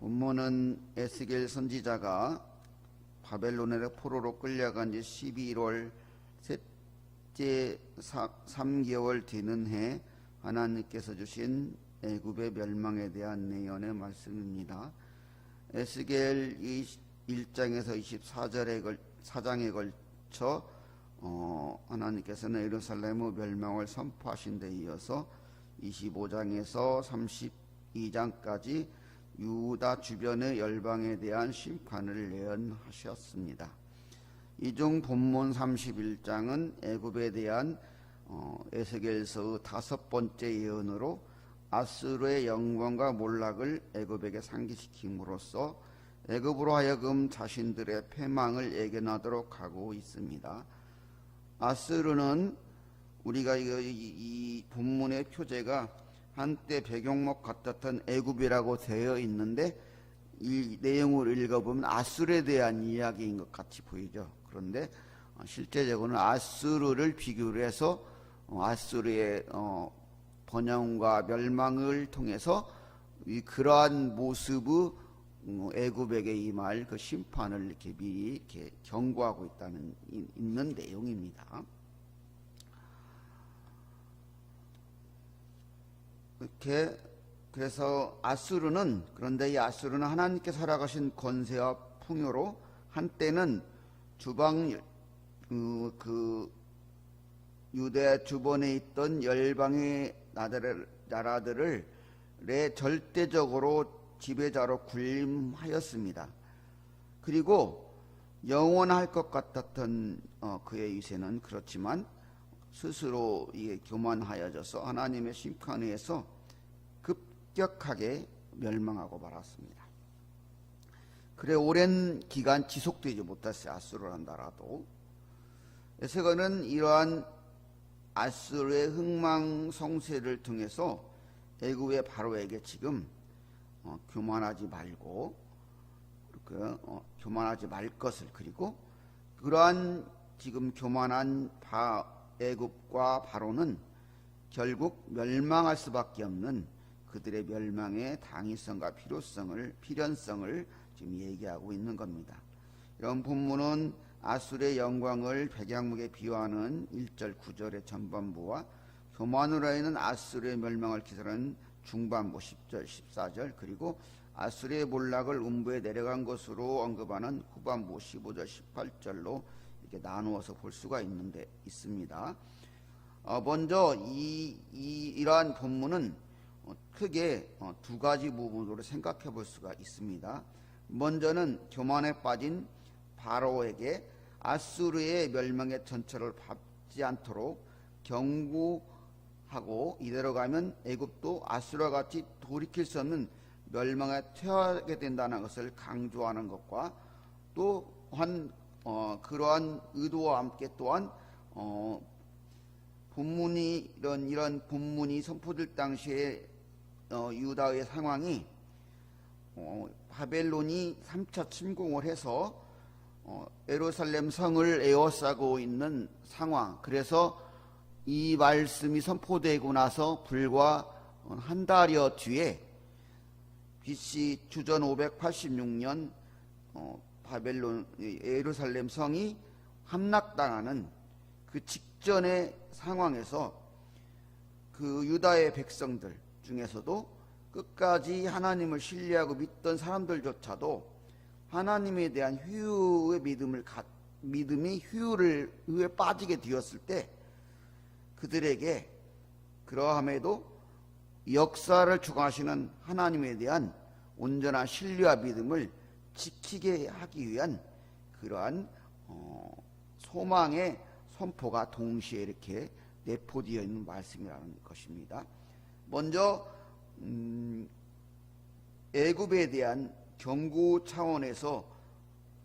본문은 에스겔 선지자가 바벨론의 포로로 끌려간 지 11월 셋째 3개월 되는 해 하나님께서 주신 애굽의 멸망에 대한 내연의 말씀입니다. 에스겔 1장에서 24절에 걸, 4장에 걸쳐 어, 하나님께서는 예루살렘의 멸망을 선포하신 데 이어서 25장에서 32장까지 유다 주변의 열방에 대한 심판을 예언하셨습니다. 이 중 본문 31장은 애굽에 대한 어, 에스겔서의 다섯 번째 예언으로 아수르의 영광과 몰락을 애굽에게 상기시킴으로써 애굽으로 하여금 자신들의 패망을 예견하도록 하고 있습니다. 아스르는 우리가 이, 이, 이 본문의 표제가 한때 배경목 같았던 애굽이라고 되어 있는데 이 내용을 읽어보면 아수르에 대한 이야기인 것 같이 보이죠. 그런데 어, 실제적으로는 아수르를 비교를 해서 어, 아수르의 어, 번영과 멸망을 통해서 이 그러한 모습의 애굽에게 임할 그 심판을 이렇게 미리 이렇게 경고하고 있다는 있는 내용입니다. 이렇게 그래서 아수르는 그런데 이 아수르는 하나님께 살아가신 권세와 풍요로 한때는 주방 그, 그 유대 주변에 있던 열방의 나라들, 나라들을 내 절대적으로 지배자로 군림하였습니다. 그리고 영원할 것 같았던 어, 그의 위세는 그렇지만 스스로 이게 교만하여져서 하나님의 심판에 의해서 급격하게 멸망하고 말았습니다. 그래 오랜 기간 지속되지 못했어요. 아수르란 나라도. 에세거는 이러한 아수르의 흥망성쇠를 통해서 애굽의 바로에게 지금 어, 교만하지 말고 그, 어, 교만하지 말 것을 그리고 그러한 지금 교만한 바, 애굽과 바로는 결국 멸망할 수밖에 없는 그들의 멸망의 당위성과 필요성을 필연성을 지금 얘기하고 있는 겁니다. 이런 본문은 아술의 영광을 백양목에 비유하는 1절 9절의 전반부와 교만으로 인한 아술의 멸망을 기술하는 중반부 10절 14절 그리고 아술의 몰락을 음부에 내려간 것으로 언급하는 후반부 15절 18절로 이렇게 나누어서 볼 수가 있는데 있습니다. 어, 먼저 이, 이 이 러한 본문은 어, 크게 어, 두 가지 부분으로 생각해 볼 수가 있습니다. 먼저는 교만에 빠진 바로에게 아수르의 멸망의 전철을 밟지 않도록 경고하고 이대로 가면 애굽도 아수르와 같이 돌이킬 수 없는 멸망에 퇴하게 된다는 것을 강조하는 것과 또한 어, 그러한 의도와 함께 또한 어, 본문이 이런 이런 본문이 선포될 당시에 어, 유다의 상황이 어, 바벨론이 3차 침공을 해서 어, 에루살렘 성을 에워싸고 있는 상황. 그래서 이 말씀이 선포되고 나서 불과 한 달여 뒤에 BC 주전 586년 어, 바벨론 예루살렘 성이 함락당하는 그 직전의 상황에서 그 유다의 백성들 중에서도 끝까지 하나님을 신뢰하고 믿던 사람들조차도 하나님에 대한 휴의 믿음을 가, 믿음이 휴를 에 빠지게 되었을 때 그들에게 그러함에도 역사를 주관하시는 하나님에 대한 온전한 신뢰와 믿음을 지키게 하기 위한 그러한 어, 소망의 선포가 동시에 이렇게 내포되어 있는 말씀이라는 것입니다. 먼저 음, 애굽에 대한 경고 차원에서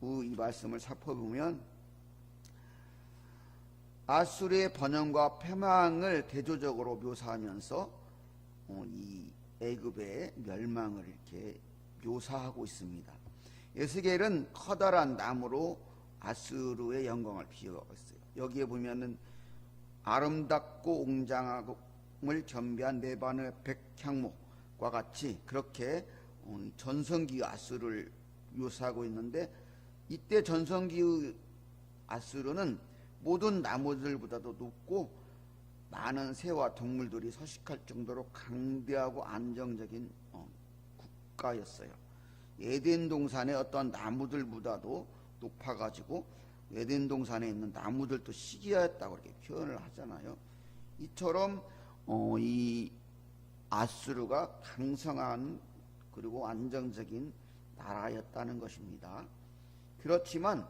이 말씀을 살펴보면 아수르의 번영과 패망을 대조적으로 묘사하면서 어, 이 애굽의 멸망을 이렇게 묘사하고 있습니다. 에스겔은 커다란 나무로 아수르의 영광을 있어요. 여기에 보면은 아름답고 웅장함을 겸비한 네반의 백향목과 같이 그렇게 어, 이 전성기 아수르를 묘사하고 있는데 이때 전성기 아수르는 모든 나무들보다도 높고 많은 새와 동물들이 서식할 정도로 강대하고 안정적인 어, 국가였어요. 에덴 동산의 어떤 나무들보다도 높아가지고 에덴 동산에 있는 나무들도 시기하였다고 이렇게 표현을 하잖아요. 이처럼 어, 이 아수르가 강성한 그리고 안정적인 나라였다는 것입니다. 그렇지만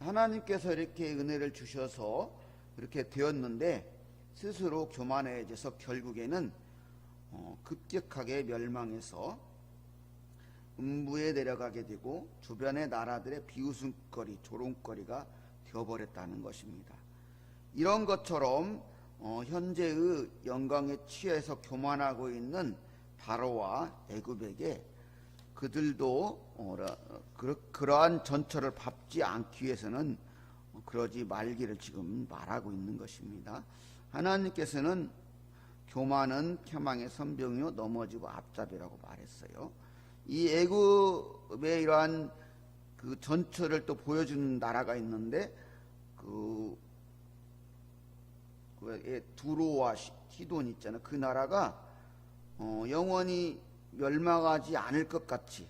하나님께서 이렇게 은혜를 주셔서 이렇게 되었는데 스스로 교만해져서 결국에는 어, 급격하게 멸망해서 음부에 내려가게 되고 주변의 나라들의 비웃음거리, 조롱거리가 되어버렸다는 것입니다. 이런 것처럼 어, 현재의 영광에 취해서 교만하고 있는 바로와 애굽에게 그들도 어, 그러, 그러한 전철을 밟지 않기 위해서는 그러지 말기를 지금 말하고 있는 것입니다. 하나님께서는 교만은 켜망의 선병이요 넘어지고 앞잡이라고 말했어요. 이 애굽의 이러한 그 전철을 또 보여주는 나라가 있는데 그, 그 두로와 티돈 있잖아요. 그 나라가 어, 영원히 멸망하지 않을 것 같이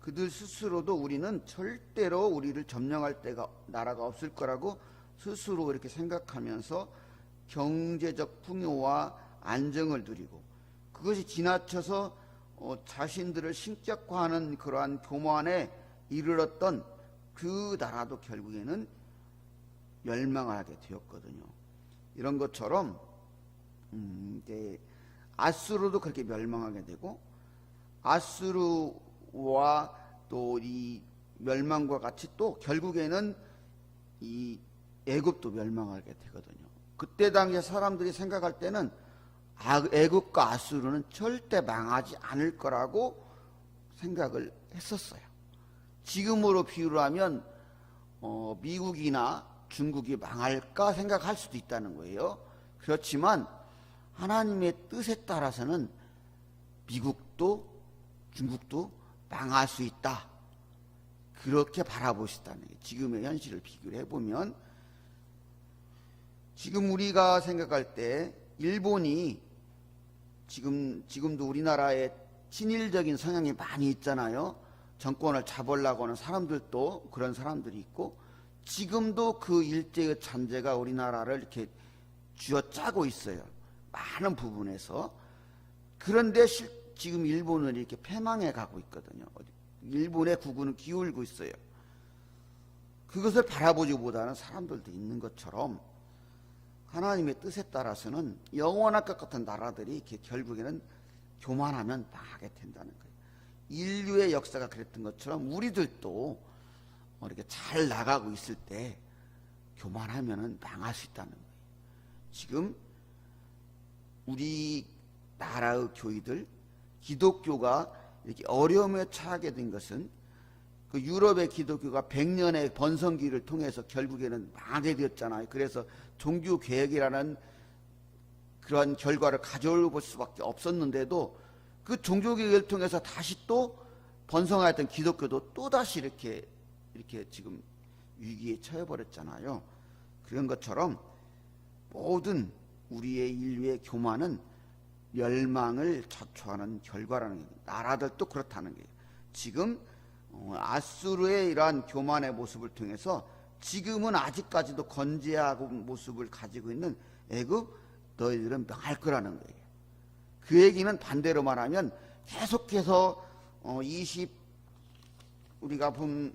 그들 스스로도 우리는 절대로 우리를 점령할 때가 나라가 없을 거라고 스스로 이렇게 생각하면서 경제적 풍요와 안정을 누리고 그것이 지나쳐서 어, 자신들을 신격화하는 그러한 교만에 이르렀던 그 나라도 결국에는 멸망하게 되었거든요. 이런 것처럼 음, 이제 아수르도 그렇게 멸망하게 되고 아수르와 또 이 멸망과 같이 또 결국에는 이 애굽도 멸망하게 되거든요. 그때 당시에 사람들이 생각할 때는 아, 애굽과 아수르는 절대 망하지 않을 거라고 생각을 했었어요. 지금으로 비유를 하면 어, 미국이나 중국이 망할까 생각할 수도 있다는 거예요. 그렇지만 하나님의 뜻에 따라서는 미국도 중국도 망할 수 있다. 그렇게 바라보시다는 게 지금의 현실을 비교를 해보면 지금 우리가 생각할 때 일본이 지금 지금도 우리나라에 친일적인 성향이 많이 있잖아요. 정권을 잡으려고 하는 사람들도 그런 사람들이 있고 지금도 그 일제의 잔재가 우리나라를 이렇게 쥐어짜고 있어요. 많은 부분에서 그런데 실, 지금 일본은 이렇게 패망해 가고 있거든요. 일본의 구구는 기울고 있어요. 그것을 바라보지보다는 사람들도 있는 것처럼 하나님의 뜻에 따라서는 영원할 것 같은 나라들이 결국에는 교만하면 망하게 된다는 거예요. 인류의 역사가 그랬던 것처럼 우리들도 이렇게 잘 나가고 있을 때 교만하면은 망할 수 있다는 거예요. 지금 우리 나라의 교회들 기독교가 이렇게 어려움에 처하게 된 것은 그 유럽의 기독교가 100년의 번성기를 통해서 결국에는 망하게 되었잖아요. 그래서 종교 개혁이라는 그러한 결과를 가져올 수밖에 없었는데도 그 종교 개혁을 통해서 다시 또 번성하였던 기독교도 또 다시 이렇게 이렇게 지금 위기에 처해 버렸잖아요. 그런 것처럼 모든 우리의 인류의 교만은 멸망을 자초하는 결과라는 거예요. 나라들도 그렇다는 거예요. 지금 어, 아수르의 이러한 교만의 모습을 통해서 지금은 아직까지도 건재하고 모습을 가지고 있는 애굽 너희들은 명할 거라는 거예요. 그 얘기는 반대로 말하면 계속해서 어, 20 우리가 본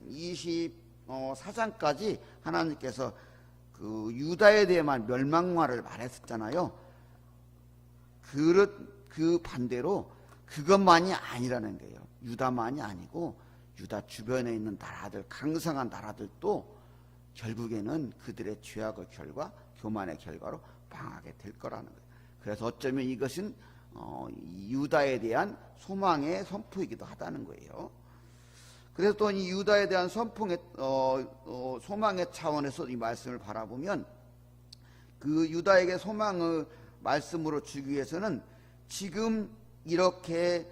24장까지 하나님께서 그 유다에 대해만 멸망화를 말했었잖아요. 그, 그 반대로 그것만이 아니라는 거예요. 유다만이 아니고 유다 주변에 있는 나라들, 강성한 나라들도 결국에는 그들의 죄악의 결과, 교만의 결과로 망하게 될 거라는 거예요. 그래서 어쩌면 이것은 어, 유다에 대한 소망의 선포이기도 하다는 거예요. 그래서 또 이 유다에 대한 선풍의 어, 어, 소망의 차원에서 이 말씀을 바라보면 그 유다에게 소망을 말씀으로 주기 위해서는 지금 이렇게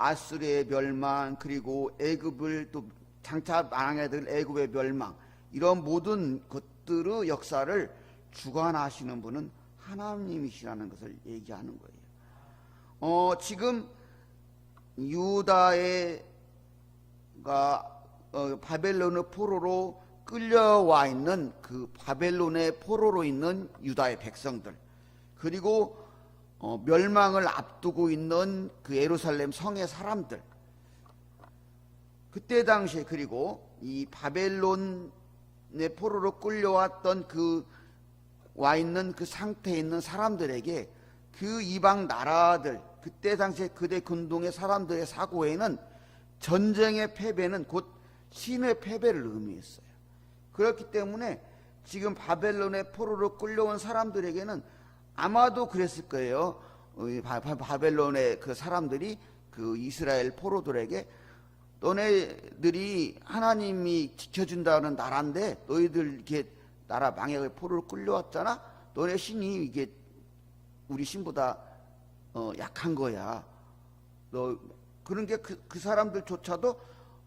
아수르의 멸망 그리고 애굽을 또 장차 망하게 될 애굽의 멸망 이런 모든 것들의 역사를 주관하시는 분은 하나님이시라는 것을 얘기하는 거예요. 어, 지금 유다의가 어, 바벨론의 포로로 끌려와 있는 그 바벨론의 포로로 있는 유다의 백성들 그리고 어, 멸망을 앞두고 있는 그 예루살렘 성의 사람들 그때 당시에 그리고 이 바벨론의 포로로 끌려왔던 그 와 있는 그 상태에 있는 사람들에게 그 이방 나라들 그때 당시에 그대 군동의 사람들의 사고에는 전쟁의 패배는 곧 신의 패배를 의미했어요. 그렇기 때문에 지금 바벨론의 포로로 끌려온 사람들에게는 아마도 그랬을 거예요. 바벨론의 그 사람들이 그 이스라엘 포로들에게 너네들이 하나님이 지켜준다는 나라인데 너희들 이렇게 나라 망해가 포로를 끌려왔잖아. 너네 신이 이게 우리 신보다 어, 약한 거야. 너 그런 게그 그 사람들조차도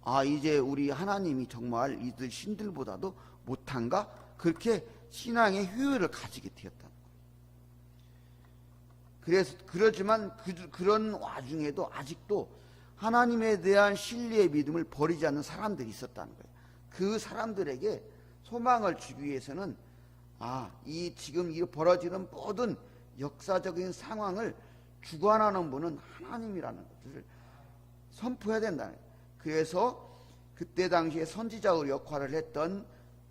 아 이제 우리 하나님이 정말 이들 신들보다도 못한가 그렇게 신앙의 효율을 가지게 되었다. 그래서 그러지만 그, 그런 와중에도 아직도 하나님에 대한 신뢰의 믿음을 버리지 않는 사람들이 있었다는 거예요. 그 사람들에게 소망을 주기 위해서는 아, 이 지금 이 벌어지는 모든 역사적인 상황을 주관하는 분은 하나님이라는 것을 선포해야 된다는 거예요. 그래서 그때 당시에 선지자의 역할을 했던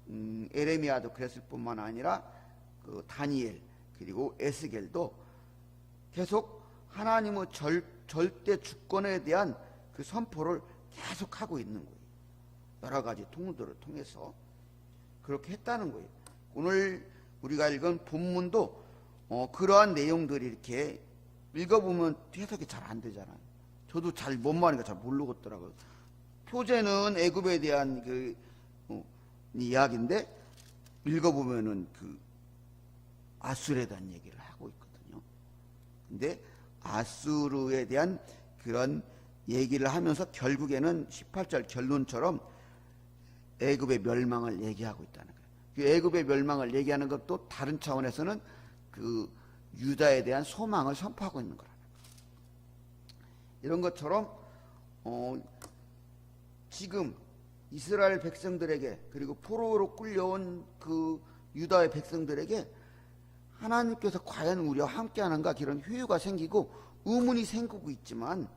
음, 에레미야도 그랬을 뿐만 아니라 그 다니엘 그리고 에스겔도 계속 하나님의 절, 절대 주권에 대한 그 선포를 계속 하고 있는 거예요. 여러 가지 통로들을 통해서 그렇게 했다는 거예요. 오늘 우리가 읽은 본문도 어, 그러한 내용들이 이렇게 읽어보면 해석이 잘 안 되잖아요. 저도 잘 뭔 말인가 잘 모르겠더라고요. 표제는 애굽에 대한 그 어, 이야기인데 읽어보면은 그 아술에 대한 얘기를 하고 있거든요. 근데 아수르에 대한 그런 얘기를 하면서 결국에는 18절 결론처럼 애굽의 멸망을 얘기하고 있다는 거예요. 그 애굽의 멸망을 얘기하는 것도 다른 차원에서는 그 유다에 대한 소망을 선포하고 있는 거라는 거예요. 이런 것처럼 어, 지금 이스라엘 백성들에게 그리고 포로로 끌려온 그 유다의 백성들에게 하나님께서 과연 우리와 함께하는가 그런 회유가 생기고 의문이 생기고 있지만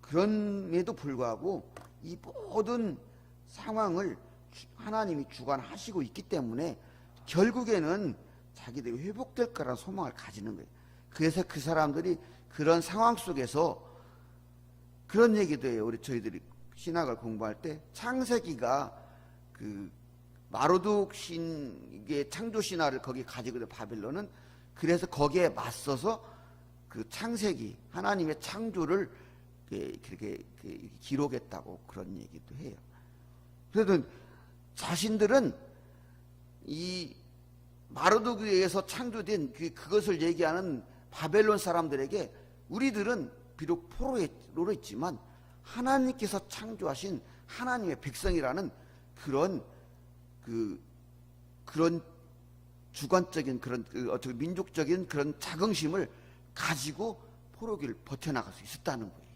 그럼에도 불구하고 이 모든 상황을 주- 하나님이 주관하시고 있기 때문에 결국에는 자기들이 회복될 거라는 소망을 가지는 거예요. 그래서 그 사람들이 그런 상황 속에서 그런 얘기도 해요. 우리 저희들이 신학을 공부할 때 창세기가 그 마로둑 신의 창조 신화를 거기 가지고 바빌론은 그래서 거기에 맞서서 그 창세기 하나님의 창조를 그- 그렇게 그 기록했다고 그런 얘기도 해요. 그래도 자신들은 이 마르도크에 의해서 창조된 그 그것을 얘기하는 바벨론 사람들에게 우리들은 비록 포로로 있지만 하나님께서 창조하신 하나님의 백성이라는 그런 그 그런 주관적인 그런 그 어떻게 민족적인 그런 자긍심을 가지고 포로기를 버텨나갈 수 있었다는 거예요.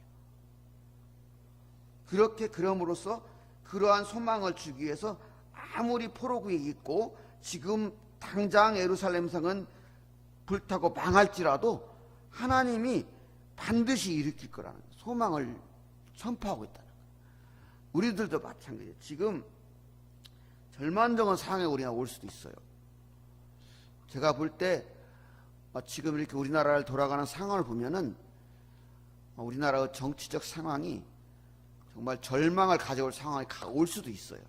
그렇게 그럼으로써 그러한 소망을 주기 위해서 아무리 포로구에 있고 지금 당장 예루살렘 성은 불타고 망할지라도 하나님이 반드시 일으킬 거라는 소망을 선포하고 있다는 거예요. 우리들도 마찬가지예요. 지금 절만정한 상황에 우리가 올 수도 있어요. 제가 볼 때 지금 이렇게 우리나라를 돌아가는 상황을 보면은 어, 우리나라의 정치적 상황이 정말 절망을 가져올 상황이 가- 올 수도 있어요.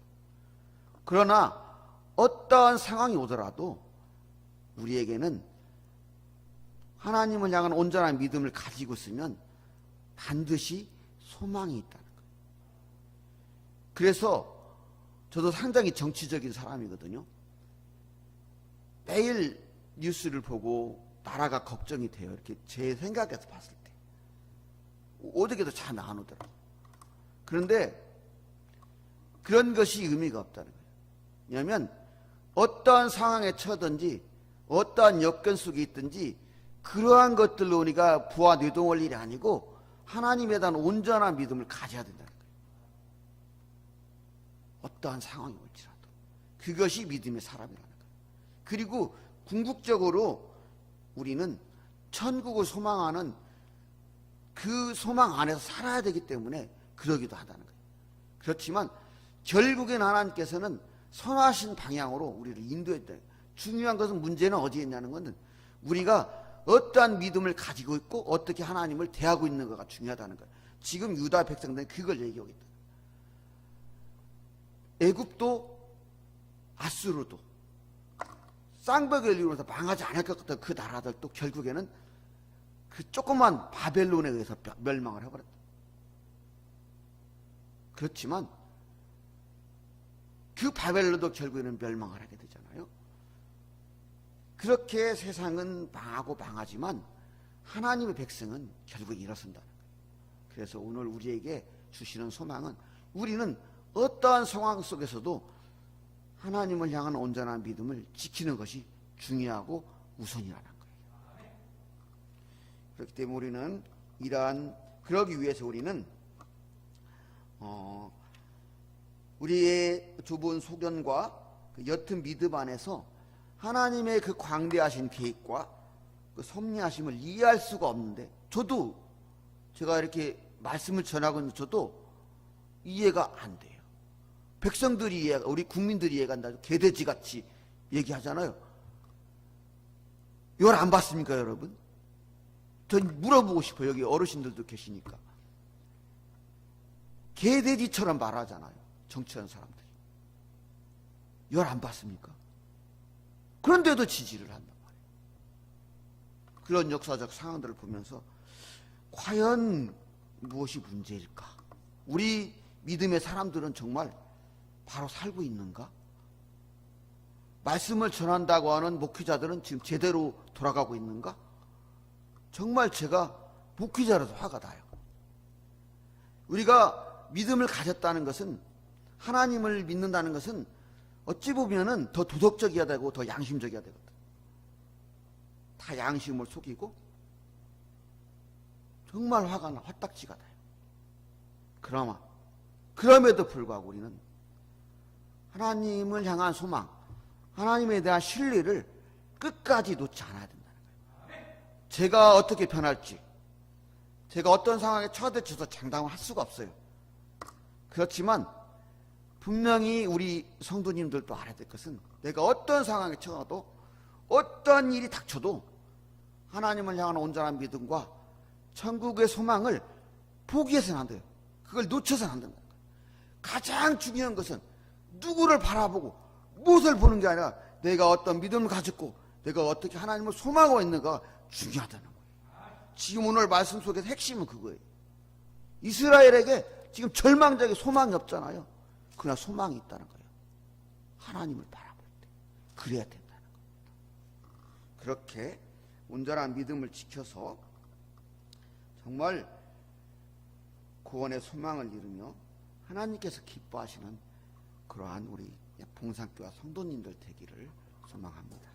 그러나 어떠한 상황이 오더라도 우리에게는 하나님을 향한 온전한 믿음을 가지고 있으면 반드시 소망이 있다는 거예요. 그래서 저도 상당히 정치적인 사람이거든요. 매일 뉴스를 보고 나라가 걱정이 돼요. 이렇게 제 생각에서 봤을 때. 어떻게도 잘 나누더라고요. 그런데 그런 것이 의미가 없다는 거예요. 왜냐하면 어떠한 상황에 처든지 어떠한 여건 속에 있든지 그러한 것들로 우리가 부와 뇌동할 일이 아니고 하나님에 대한 온전한 믿음을 가져야 거예요. 어떠한 상황이 올지라도 그것이 믿음의 사람이라는 거예요. 그리고 궁극적으로 우리는 천국을 소망하는 그 소망 안에서 살아야 되기 때문에 그러기도 하다는 거예요. 그렇지만 결국엔 하나님께서는 선하신 방향으로 우리를 인도했다. 중요한 것은 문제는 어디에 있냐는 것은 우리가 어떠한 믿음을 가지고 있고 어떻게 하나님을 대하고 있는가가 중요하다는 거예요. 지금 유다 백성들은 그걸 얘기하고 있다. 애굽도 아수르도 쌍벽을 이루어서 망하지 않을 것 같던 그 나라들도 결국에는 그 조그만 바벨론에 의해서 멸망을 해버렸다. 그렇지만 그 바벨론도 결국에는 멸망을 하게 되잖아요. 그렇게 세상은 망하고 망하지만 하나님의 백성은 결국 일어선다는 거예요. 그래서 오늘 우리에게 주시는 소망은 우리는 어떠한 상황 속에서도 하나님을 향한 온전한 믿음을 지키는 것이 중요하고 우선이라는 거예요. 그렇기 때문에 우리는 이러한 그러기 위해서 우리는 어, 우리의 좁은 소견과 그 옅은 믿음 안에서 하나님의 그 광대하신 계획과 그 섭리하심을 이해할 수가 없는데 저도 제가 이렇게 말씀을 전하고 있는 저도 이해가 안 돼요. 백성들이 이해, 우리 국민들이 나죠. 개돼지 같이 얘기하잖아요. 이걸 안 봤습니까, 여러분? 저 물어보고 싶어요. 여기 어르신들도 계시니까. 개돼지처럼 말하잖아요. 정치하는 사람들이. 이걸 안 봤습니까? 그런데도 지지를 한단 말이에요. 그런 역사적 상황들을 보면서 과연 무엇이 문제일까? 우리 믿음의 사람들은 정말 바로 살고 있는가? 말씀을 전한다고 하는 목회자들은 지금 제대로 돌아가고 있는가? 정말 제가 목회자라서 화가 나요. 우리가 믿음을 가졌다는 것은 하나님을 믿는다는 것은 어찌 보면은 더 도덕적이어야 되고 더 양심적이어야 되거든. 다 양심을 속이고 정말 화가 나, 화딱지가 나요. 그러나 그럼에도 불구하고 우리는 하나님을 향한 소망, 하나님에 대한 신뢰를 끝까지 놓지 않아야 된다는 거예요. 제가 어떻게 변할지, 제가 어떤 상황에 처해져서 장담을 할 수가 없어요. 그렇지만 분명히 우리 성도님들도 알아야 될 것은 내가 어떤 상황에 처해도 어떤 일이 닥쳐도 하나님을 향한 온전한 믿음과 천국의 소망을 포기해서는 안 돼요. 그걸 놓쳐서는 안 된다. 가장 중요한 것은 누구를 바라보고 무엇을 보는 게 아니라 내가 어떤 믿음을 가졌고 내가 어떻게 하나님을 소망하고 있는가 중요하다는 거예요. 지금 오늘 말씀 속에서 핵심은 그거예요. 이스라엘에게 지금 절망적인 소망이 없잖아요. 그러나 소망이 있다는 거예요. 하나님을 바라볼 때. 그래야 된다는 겁니다. 그렇게 온전한 믿음을 지켜서 정말 구원의 소망을 이루며 하나님께서 기뻐하시는 그러한 우리 봉산교와 성도님들 되기를 소망합니다.